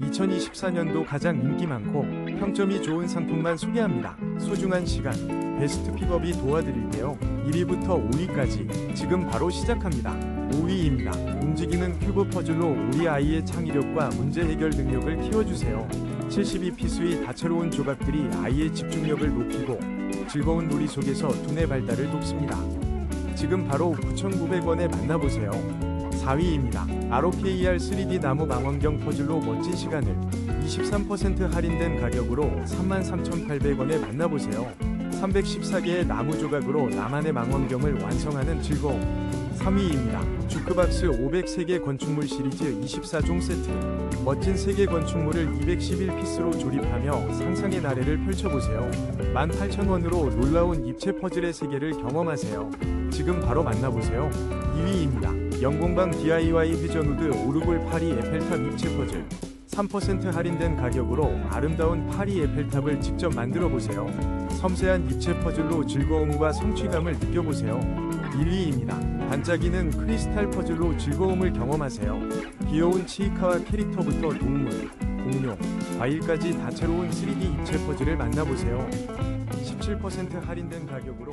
2024년도 가장 인기 많고 평점이 좋은 상품만 소개합니다. 소중한 시간, 베스트 픽업이 도와드릴게요. 1위부터 5위까지 지금 바로 시작합니다. 5위입니다. 움직이는 큐브 퍼즐로 우리 아이의 창의력과 문제 해결 능력을 키워주세요. 72피스의 다채로운 조각들이 아이의 집중력을 높이고 즐거운 놀이 속에서 두뇌 발달을 돕습니다. 지금 바로 9,900원에 만나보세요. 4위입니다. ROKR 3D 나무 망원경 퍼즐로 멋진 시간을 23% 할인된 가격으로 33,800원에 만나보세요. 314개의 나무 조각으로 나만의 망원경을 완성하는 즐거움. 3위입니다. 주크박스 503개 건축물 시리즈 24종 세트. 멋진 세계 건축물을 211피스로 조립하며 상상의 나래를 펼쳐보세요. 18,000원으로 놀라운 입체 퍼즐의 세계를 경험하세요. 지금 바로 만나보세요. 2위입니다. 영공방 DIY 회전우드 오르골 파리 에펠탑 입체 퍼즐. 3% 할인된 가격으로 아름다운 파리 에펠탑을 직접 만들어 보세요. 섬세한 입체 퍼즐로 즐거움과 성취감을 느껴보세요. 1위입니다. 반짝이는 크리스탈 퍼즐로 즐거움을 경험하세요. 귀여운 치이카와 캐릭터부터 동물, 공룡, 과일까지 다채로운 3D 입체 퍼즐을 만나보세요. 17% 할인된 가격으로